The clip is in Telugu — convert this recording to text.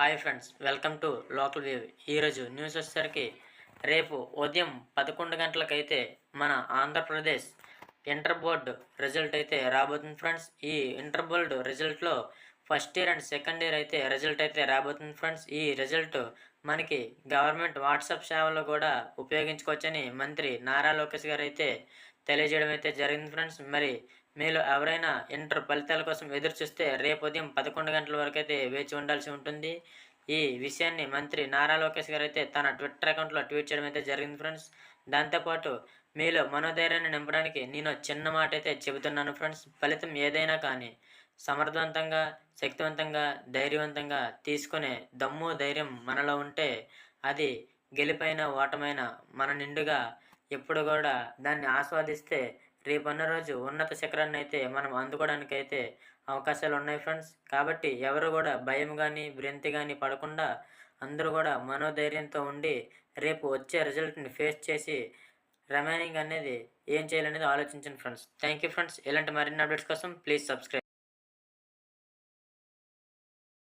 Hi friends welcome to local view. ఈరోజు న్యూస్ వచ్చేసరికి రేపు ఉదయం పదకొండు గంటలకైతే మన ఆంధ్రప్రదేశ్ ఇంటర్ బోర్డు రిజల్ట్ అయితే రాబోతుంది ఫ్రెండ్స్. ఈ inter board రిజల్ట్లో first year and second year అయితే రిజల్ట్ అయితే రాబోతుంది ఫ్రెండ్స్. ఈ రిజల్ట్ మనకి గవర్నమెంట్ వాట్సాప్ సేవలో కూడా ఉపయోగించుకోవచ్చని మంత్రి నారా లోకేష్ గారు అయితే తెలియజేయడం అయితే జరిగింది ఫ్రెండ్స్. మరి మీలో ఎవరైనా ఇంటర్ ఫలితాల కోసం ఎదురు చూస్తే రేపు ఉదయం పదకొండు గంటల వరకు అయితే వేచి ఉండాల్సి ఉంటుంది. ఈ విషయాన్ని మంత్రి నారా లోకేష్ గారు అయితే తన ట్విట్టర్ అకౌంట్లో ట్వీట్ చేయడం అయితే జరిగింది ఫ్రెండ్స్. దాంతోపాటు మీలో మనోధైర్యాన్ని నింపడానికి నేను చిన్న మాట అయితే చెబుతున్నాను ఫ్రెండ్స్. ఫలితం ఏదైనా కానీ సమర్థవంతంగా శక్తివంతంగా ధైర్యవంతంగా తీసుకునే దమ్ము ధైర్యం మనలో ఉంటే అది గెలిపైన ఓటమైన మన నిండుగా ఎప్పుడు కూడా దాన్ని ఆస్వాదిస్తే రేపన్న రోజు ఉన్నత శిఖరాన్ని అయితే మనం అందుకోవడానికి అయితే అవకాశాలు ఉన్నాయి ఫ్రెండ్స్ కాబట్టి ఎవరు కూడా భయం కానీ భ్రంతి కానీ పడకుండా అందరూ కూడా మనోధైర్యంతో ఉండి రేపు వచ్చే రిజల్ట్ని ఫేస్ చేసి రిమైనింగ్ అనేది ఏం చేయాలనేది ఆలోచించండి ఫ్రెండ్స్ థ్యాంక్ యూ ఫ్రెండ్స్ ఇలాంటి మరిన్ని అప్డేట్స్ కోసం ప్లీజ్ సబ్స్క్రైబ్